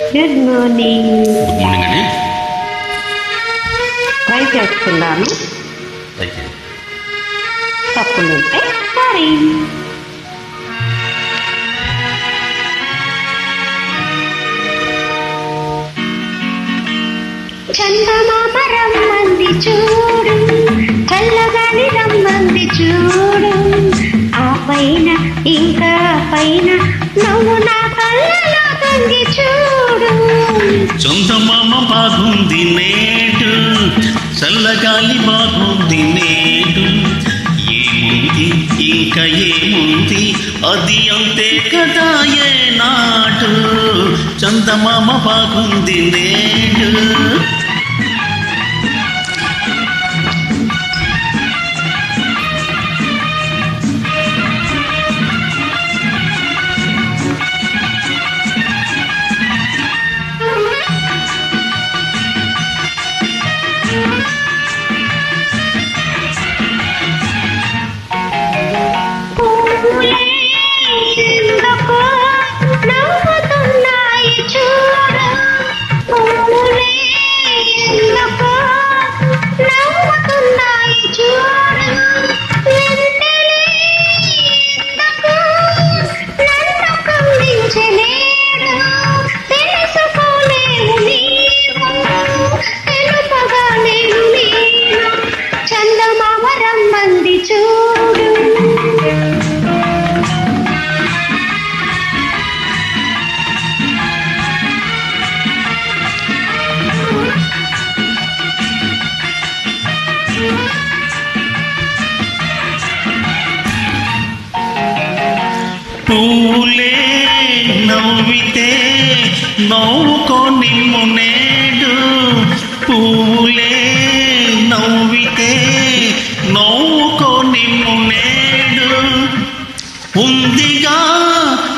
Good morning morning అండి try చేస్తున్నాను. తప్పులుంటే సారీ చందమామ రమ్మంది చూడు బాగుంది నేటు చల్లగాలి బాగుంది నేటు. ఏముంది? ఇంకా ఏముంది? అది అంతే కదా ఏనాడు చందమామ బాగుంది నేడు పూలే నవ్వితే నవ్వుకో నిమ్ము నేడు. పూలే నవ్వితే నవ్వుకో నిమ్ము నేడు. ఉందిగా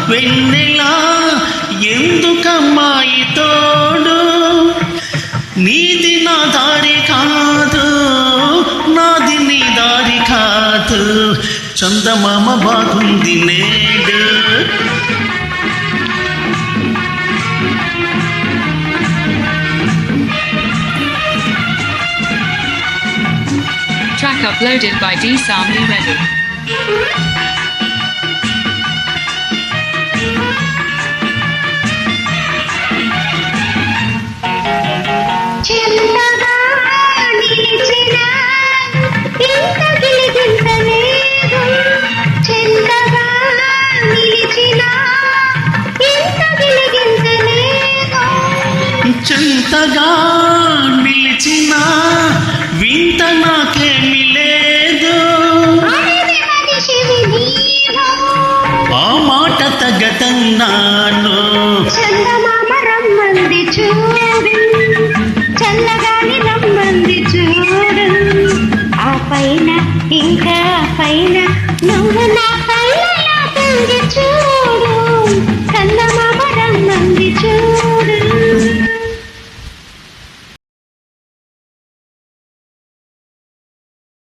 వెన్నెలా ఎందుకమ్మాయి తోడు? నీ చందమామ బాగుంది నేడు Track uploaded by D Samli Reddy. వింతగా నిలిచిన వింత నాకేమి లేదు ఆ మాట తగతన్నాను చల్లగాని రమ్మంది చూడు. ఆ పైన ఇంకా పైన నువ్వు నాకు